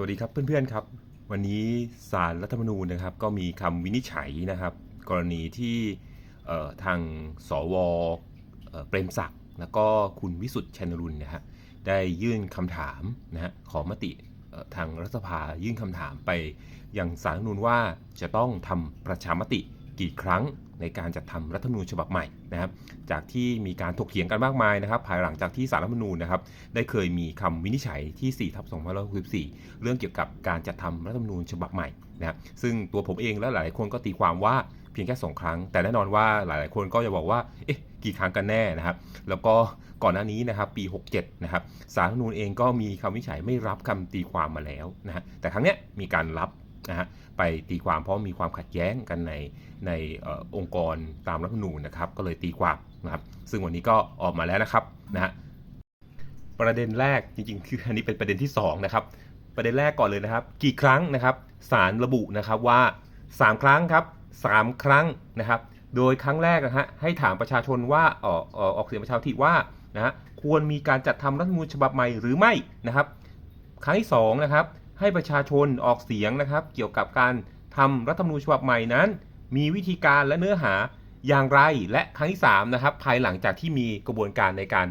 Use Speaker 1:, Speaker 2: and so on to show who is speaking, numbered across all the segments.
Speaker 1: วัสดีครับเพื่อนๆครับ วันนี้ศาลรัฐธรรมนูญนะครับ ก็มีคำวินิจฉัยนะครับ กรณีที่ทางสวเปรมศักดิ์แล้วก็คุณวิสุทธิ์ชัยนรุนนะฮะได้ยื่นคำถามนะฮะขอมติทางรัฐสภายื่นคำถามไปยังศาลรัฐมนูนว่าจะต้องทำประชามติ กี่ครั้งในการจัดทำรัฐธรรมนูญฉบับใหม่นะครับจากที่มีการถกเถียงกันมากมายนะครับภายหลังจากที่สารรัฐธรรมนูญนะครับได้เคยมีคำวินิจฉัยที่4ทับ2564 เรื่องเกี่ยวกับการจัดทำรัฐธรรมนูญฉบับใหม่นะครับซึ่งตัวผมเองและหลายๆคนก็ตีความว่าเพียงแค่ 2 ครั้ง แต่แน่นอนว่าหลายๆ คนก็จะบอกว่าเอ๊ะกี่ครั้งกันแน่นะครับ แล้วก็ก่อนหน้านี้นะครับปี 67 นะครับสารรัฐธรรมนูญเองก็มีคำวินิจฉัยไม่รับคำตีความมาแล้วนะฮะแต่ครั้งเนี้ยมีการรับ นะฮะไปตีความเพราะมีความขัดแย้งกันในในออองค์กรตามรัฐธรรมนูญนะครับ ก็เลยตีความนะครับ ซึ่งวันนี้ก็ออกมาแล้วนะครับนะฮะประเด็นแรกจริงๆคืออันนี้เป็นประเด็นที่2นะครับประเด็นแรกก่อนเลยนะครับ กี่ครั้งนะครับสารระบุนะครับว่า 3 ครั้งครับ 3 ครั้งนะครับ โดยครั้งแรกนะฮะให้ถามประชาชนว่าออกออกออกเสียงประชามติว่านะฮะควรมีการจัดทำรัฐมนูญฉบับใหม่หรือไม่นะครับ ครั้งที่2นะครับ ให้ประชาชนออกเสียงนะครับ เกี่ยวกับการทำรัฐธรรมนูญฉบับใหม่นั้น มีวิธีการและเนื้อหาอย่างไรและครั้งที่3นะครับภายหลังจากที่มีกระบวนการในการ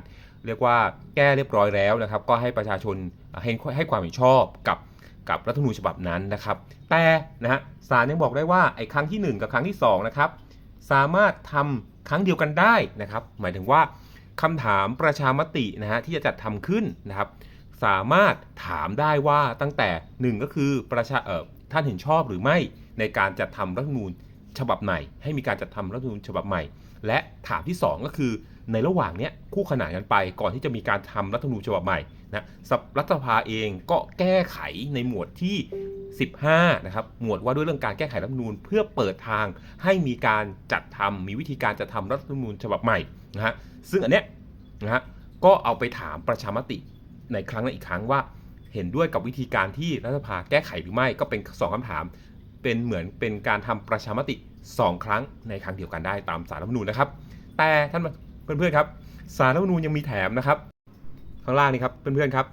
Speaker 1: เรียกว่าแก้เรียบร้อยแล้วนะครับ ก็ให้ประชาชนให้ให้ความเห็นชอบกับกับรัฐธรรมนูญฉบับนั้นนะครับ แต่นะฮะศาลยังบอกได้ว่าไอ้ครั้งทีหนึ่1 กับครั้งที่2นะครับสามารถทำครั้งเดียวกันได้นะครับ หมายถึงว่าคำถามประชามตินะฮะที่จะจัดทำขึ้นนะครับ สามารถถามได้ว่าตั้งแต่1ก็คือประชาเออท่านเห็นชอบหรือไม่ในการจัดทำรัฐธรรมนูญฉบับใหม่ ให้มีการจัดทำรัฐธรรมนูญฉบับใหม่ และถามที่ 2 ก็คือในระหว่างเนี้ยคู่ขนานกันไปก่อนที่จะมีการทำรัฐธรรมนูญฉบับใหม่นะรัฐสภาเองก็แก้ไขในหมวดที่ 15 นะครับ หมวดว่าด้วยเรื่องการแก้ไขรัฐธรรมนูญเพื่อเปิดทางให้มีการจัดทำมีวิธีการจัดทำรัฐธรรมนูญฉบับใหม่นะฮะซึ่งอันเนี้ยนะฮะก็เอาไปถามประชามติ ในครั้งนั้นอีกครั้งว่าเห็นด้วยกับวิธีการที่รัฐสภาแก้ไขหรือไม่ก็เป็นสองคำถาม เป็นเหมือนเป็นการทำประชามติ 2 ครั้งในครั้งเดียวกันได้ตามสารรัฐมนูญนะครับ แต่ท่านเพื่อนๆครับสารรัฐมนูญยังมีแถมนะครับ ข้างล่างนี่ครับเพื่อนๆครับ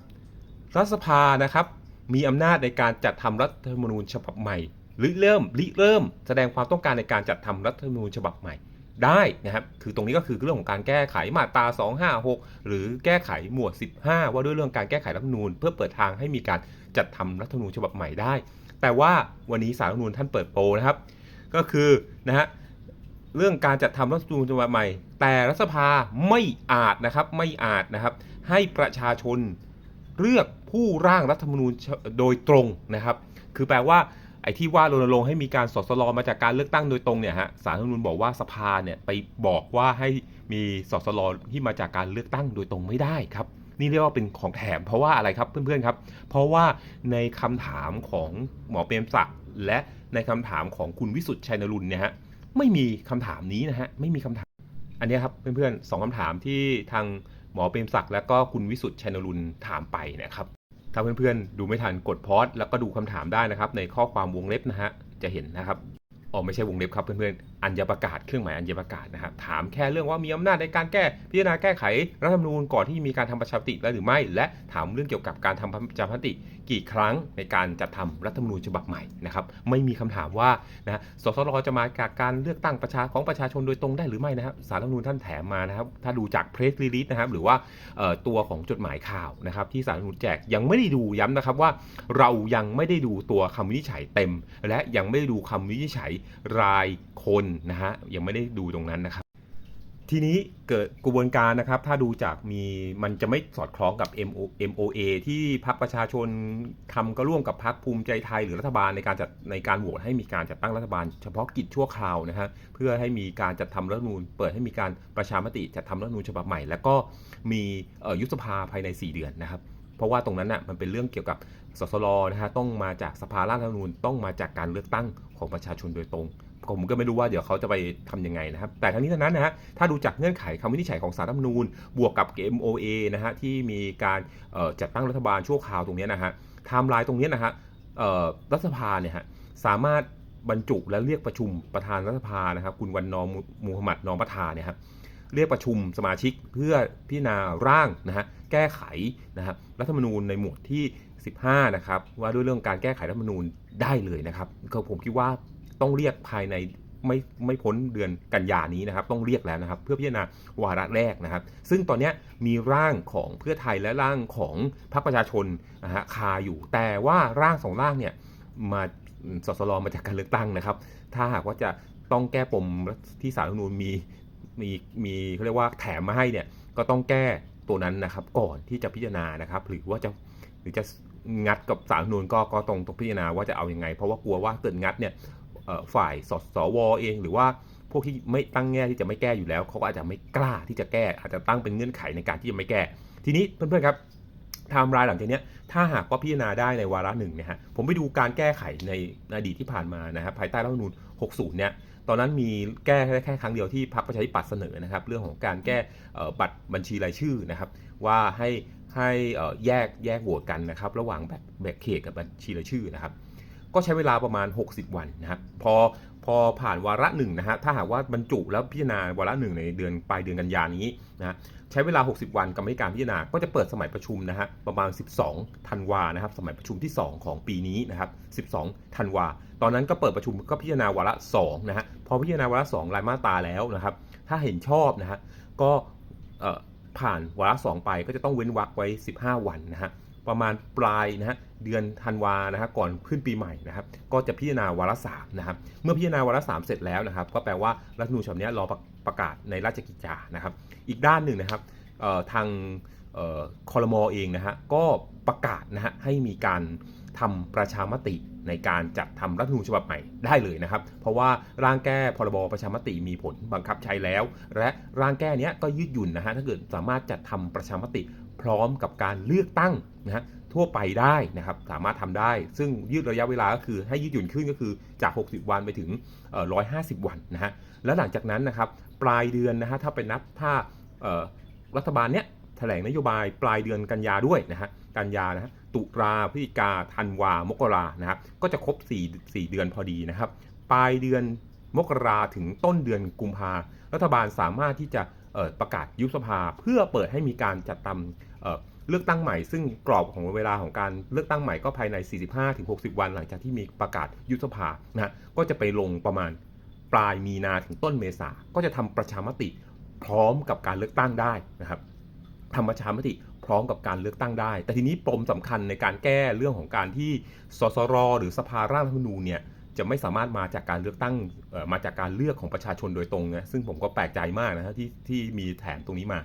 Speaker 1: รัฐสภานะครับมีอำนาจในการจัดทำรัฐธรรมนูญฉบับใหม่หรือเริ่มริเริ่มแสดงความต้องการในการจัดทำรัฐธรรมนูญฉบับใหม่ ได้นะครับ คือตรงนี้ก็คือเรื่องของการแก้ไขมาตรา 256 หรือแก้ไขหมวด 15 ว่าด้วยเรื่องการแก้ไขรัฐธรรมนูญ เพื่อเปิดทางให้มีการจัดทำรัฐธรรมนูญฉบับใหม่ได้ แต่ว่าวันนี้สารรัฐธรรมนูญท่านเปิดโปรนะครับ ก็คือนะฮะเรื่องการจัดทำรัฐธรรมนูญฉบับใหม่ แต่รัฐสภาไม่อาจนะครับไม่อาจนะครับ ให้ประชาชนเลือกผู้ร่างรัฐธรรมนูญโดยตรงนะครับ คือแปลว่า ไอ้ที่ว่ารณรงค์ให้มีการสสลมาจากการเลือกตั้งโดยตรงเนี่ยฮะสารรัฐธรรมนูญบอกว่าสภาเนี่ยไปบอกว่าให้มีสสลที่มาจากการเลือกตั้งโดยตรงไม่ได้ครับนี่เรียกว่าเป็นของแถมเพราะว่าอะไรครับเพื่อนๆครับ เพราะว่าในคำถามของหมอเปรมศักดิ์และในคำถามของคุณวิสุทธิ์ชัยนรุนเนี่ยฮะไม่มีคำถามนี้นะฮะไม่มีคำถามอันนี้ครับเพื่อนๆสองคำถามที่ทางหมอเปรมศักดิ์และก็คุณวิสุทธิ์ชัยนรุนถามไปนะครับ ถ้าเพื่อนๆดูไม่ทันกดพอดแล้วก็ดูคำถามได้นะครับ ในข้อความวงเล็บนะฮะจะเห็นนะครับ อ๋อไม่ใช่วงเล็บครับเพื่อนๆ อัญญประกาศเครื่องหมายอัญญประกาศนะครับถามแค่เรื่องว่ามีอำนาจในการแก้พิจารณาแก้ไขรัฐธรรมนูญก่อนที่มีการทำประชามติแล้วหรือไม่ และถามเรื่องเกี่ยวกับการทำประชามติ กี่ครั้งในการจัดทำรัฐธรรมนูญฉบับใหม่นะครับไม่มีคำถามว่านะสสรจะมาจากการเลือกตั้งประชาของประชาชนโดยตรงได้หรือไม่นะครับสารรัฐธรรมนูญท่านแถมมานะครับถ้าดูจากเพรสรีลิสนะครับหรือว่าตัวของจดหมายข่าวนะครับที่สารรัฐธรรมนูญแจกยังไม่ได้ดูย้ำนะครับว่า เรายังไม่ได้ดูตัวคำวินิจฉัยเต็ม และยังไม่ได้ดูคำวินิจฉัยรายคนนะฮะยังไม่ได้ดูตรงนั้นนะครับ ทีนี้เกิดกระบวนการนะครับ ถ้าดูจากมีมันจะไม่สอดคล้องกับ MOA ที่พรรคประชาชนทำก็ร่วมกับพรรคภูมิใจไทยหรือรัฐบาลในการจัดในการโหวตให้มีการจัดตั้งรัฐบาลเฉพาะกิจชั่วคราวนะฮะเพื่อให้มีการจัดทำรัฐมนูญเปิดให้มีการประชามติจัดทำรัฐมนูญฉบับใหม่ แล้วก็มียุบสภาภายใน 4 เดือนนะครับ เพราะว่าตรงนั้นน่ะมันเป็นเรื่องเกี่ยวกับสสรนะฮะต้องมาจากสภาร่างรัฐธรรมนูญต้องมาจากการเลือกตั้งของประชาชนโดยตรงผมก็ไม่รู้ว่าเดี๋ยวเขาจะไปทำยังไงนะครับ แต่ทั้งนี้ทั้งนั้นนะฮะ ถ้าดูจากเงื่อนไขคำวินิจฉัยของสารรัฐมนูญ บวกกับ MOA นะฮะที่มีการจัดตั้งรัฐบาลชั่วคราวตรงนี้นะฮะไทม์ไลน์ตรงนี้นะฮะรัฐสภาเนี่ยฮะสามารถบรรจุและเรียกประชุมประธานรัฐสภานะครับ คุณวันนอมมูฮัมหมัดนอมประธานเนี่ยครับ เรียกประชุมสมาชิกเพื่อพิจารณาร่างนะฮะแก้ไขนะครับรัฐธรรมนูญในหมวดที่ 15 นะครับ ว่าด้วยเรื่องการแก้ไขรัฐธรรมนูญได้เลยนะครับก็ผมคิดว่าต้องเรียกภายในไม่ไม่พ้นเดือนกันยานี้นะครับ ต้องเรียกแล้วนะครับ เพื่อพิจารณาวาระแรกนะครับ ซึ่งตอนนี้มีร่างของเพื่อไทยและร่างของพรรคประชาชนนะฮะคาอยู่ แต่ว่าร่างสองร่างเนี่ยมาสสรมาจากการเลือกตั้งนะครับ ถ้าหากว่าจะต้องแก้ปมที่สารรัฐธรรมนูญมี มีมีเขาเรียกว่าแถมมาให้เนี่ยก็ต้องแก้ตัวนั้นนะครับก่อนที่จะพิจารณานะครับ หรือว่าจะหรือจะงัดกับสารนูญก็ก็ต้องต้องพิจารณาว่าจะเอาอยัางไง เพราะว่ากลัวว่าเกิดงัดเนี่ยฝ่ายสสวเอง หรือว่าพวกที่ไม่ตั้งแง่ที่จะไม่แก้อยู่แล้วเขาก็อาจจะไม่กล้าที่จะแก้ อาจจะตั้งเป็นเงื่อนไขในการที่จะไม่แก้ ทีนี้เพื่อนๆครับไทม์ไลน์หลังจากนี้ถ้าหากว่าพิจารณาได้ในวาระหนึ่งเนี่ยฮะผมไปดูการแก้ไขในอดีตที่ผ่านมานะครับภายใต้รัฐธรรมนูญ60 เนี่ย ตอนนั้นมีแก้แค่แค่ครั้งเดียวที่พรรคประชาธิปัตย์เสนอนะครับ เรื่องของการแก้บัตรบัญชีรายชื่อนะครับ ว่าให้ให้แยกแยกโหวตกันนะครับ ระหว่างแบบแบบเขตกับบัญชีรายชื่อนะครับ ก็ใช้เวลาประมาณ 60 วันนะครับ พอพอผ่านวาระหนึ่งนะฮะถ้าหากว่าบรรจุแล้วพิจารณาวาระหนึ่งในเดือนปลายเดือนกันยานี้นะฮะ ใช้เวลา 60 วันกรรมธิการพิจารณาก็จะเปิดสมัยประชุมนะฮะประมาณ 12ธันวานะครับสมัยประชุมที่ 2 ของปีนี้นะครับ12ธันวาตอนนั้นก็เปิดประชุมก็พิจารณาวาระ2นะฮะพอพิจารณาวาระ2รายมาตราแล้วนะครับ ถ้าเห็นชอบนะฮะก็ผ่านวาระ2ไปก็จะต้องเว้นวรรคไว้ 15 วันนะฮะ ประมาณปลายนะฮะเดือนธันวานะฮะก่อนขึ้นปีใหม่นะครับก็จะพิจารณาวาระสามนะครับเมื่อพิจารณาวาระสามเสร็จแล้วนะครับก็แปลว่ารัฐธรรมนูญฉบับนี้รอประประกาศในราชกิจจานะครับ อีกด้านหนึ่งนะครับทางคอรมอเองนะฮะก็ประกาศนะฮะให้มีการทำประชามติในการจัดทำรัฐธรรมนูญฉบับใหม่ได้เลยนะครับ เพราะว่าร่างแก้พรบประชามติมีผลบังคับใช้แล้ว และร่างแก้เนี้ยก็ยืดหยุ่นนะฮะถ้าเกิดสามารถจัดทำประชามติ พร้อมกับการเลือกตั้งนะฮะทั่วไปได้นะครับสามารถทำได้ ซึ่งยืดระยะเวลาก็คือให้ยืดหยุ่นขึ้นก็คือจาก 60 วันไปถึง 150 วันนะฮะแล้วหลังจากนั้นนะครับปลายเดือนนะฮะถ้าไปนับถ้ารัฐบาลเนี้ยแถลงนโยบายปลายเดือนกันยาด้วยนะฮะกันยานะฮะตุลาพฤศจิกาธันวามกรานะครับก็จะครบ 4 4 เดือนพอดีนะครับ ปลายเดือนมกราถึงต้นเดือนกุมภารัฐบาลสามารถที่จะ ประกาศยุบสภาเพื่อเปิดให้มีการจัดทำเเลือกตั้งใหม่ ซึ่งกรอบของเวลาของการเลือกตั้งใหม่ก็ภายใน 45-60 วัน หลังจากที่มีประกาศยุบสภานะก็จะไปลงประมาณปลายมีนาถึงต้นเมษาก็จะทำประชามติพร้อมกับการเลือกตั้งได้นะครับทำประชามติพร้อมกับการเลือกตั้งได้ แต่ทีนี้ปมสำคัญในการแก้เรื่องของการที่สสร หรือสภาร่างรัฐธรรมนูญเนี่ย จะไม่สามารถมาจากการเลือกตั้งมาจากการเลือกของประชาชนโดยตรงนะซึ่งผมก็แปลกใจมากนะที่ที่มีแถมตรงนี้มา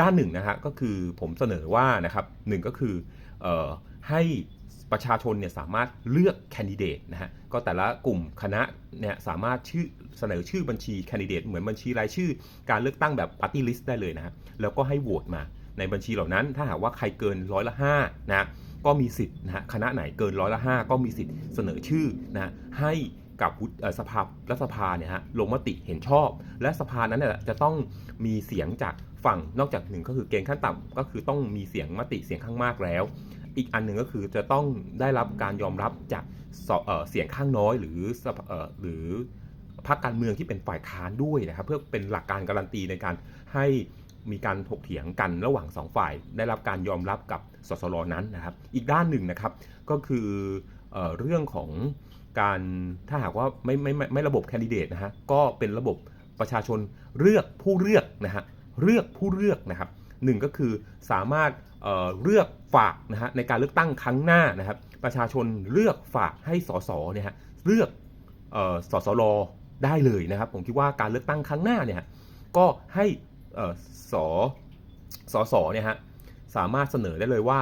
Speaker 1: ด้านหนึ่งนะฮะก็คือผมเสนอว่านะครับหนึ่งก็คืออให้ประชาชนเนี่ยสามารถเลือกแคนดิเดตนะฮะก็แต่ละกลุ่มคณะเนี่ยสามารถชื่อเสนอชื่อบัญชีแคนดิเดตเหมือนบัญชีรายชื่อ การเลือกตั้งแบบปาร์ตี้ลิสต์ได้เลยนะฮะแล้วก็ให้โหวตมาในบัญชีเหล่านั้นถ้าหากว่าใครเกินร้อยละห้านะ ก็มีสิทธิ์นะฮะคณะไหนเกินร้อยละห้าก็มีสิทธิ์เสนอชื่อนะฮะให้กับวุฒิเอ่อสภารัฐสภาเนี่ยฮะลงมติเห็นชอบ และสภานั้นเนี่ยจะต้องมีเสียงจากฝั่งนอกจากหนึ่งก็คือเกณฑ์ขั้นต่ำก็คือต้องมีเสียงมติเสียงข้างมากแล้ว อีกอันหนึ่งก็คือจะต้องได้รับการยอมรับจากเเสียงข้างน้อยหรือสภาเอ่อหรือพรรคการเมืองที่เป็นฝ่ายค้านด้วยนะครับเพื่อเป็นหลักการการันตีในการให้ มีการถกเถียงกันระหว่างสองฝ่าย ได้รับการยอมรับกับสสรนั้นนะครับ อีกด้านหนึ่งนะครับก็คือเออเรื่องของการถ้าหากว่าไม่ไม่ไม่ไม่ระบบแคนดิเดตนะฮะก็เป็นระบบประชาชนเลือกผู้เลือกนะฮะเลือกผู้เลือกนะครับหนึ่งก็คือสามารถเเลือกฝากนะฮะในการเลือกตั้งครั้งหน้านะครับ ประชาชนเลือกฝากให้สสเนี่ยฮะเลือกเอ่อสสรได้เลยนะครับ ผมคิดว่าการเลือกตั้งครั้งหน้าเนี่ยก็ให้ สสสเนี่ยฮะสามารถเสนอได้เลยว่า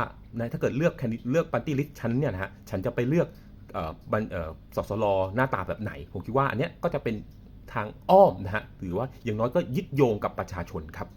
Speaker 1: ถ้าเกิดเลือกเลือกปาร์ตี้ลิสต์ฉันเนี่ยนะฮะฉันจะไปเลือกเอ่อบัญเอ่อสสลหน้าตาแบบไหน ผมคิดว่าอันเนี้ยก็จะเป็นทางอ้อมนะฮะหรือว่าอย่างน้อยก็ยึดโยงกับประชาชนครับ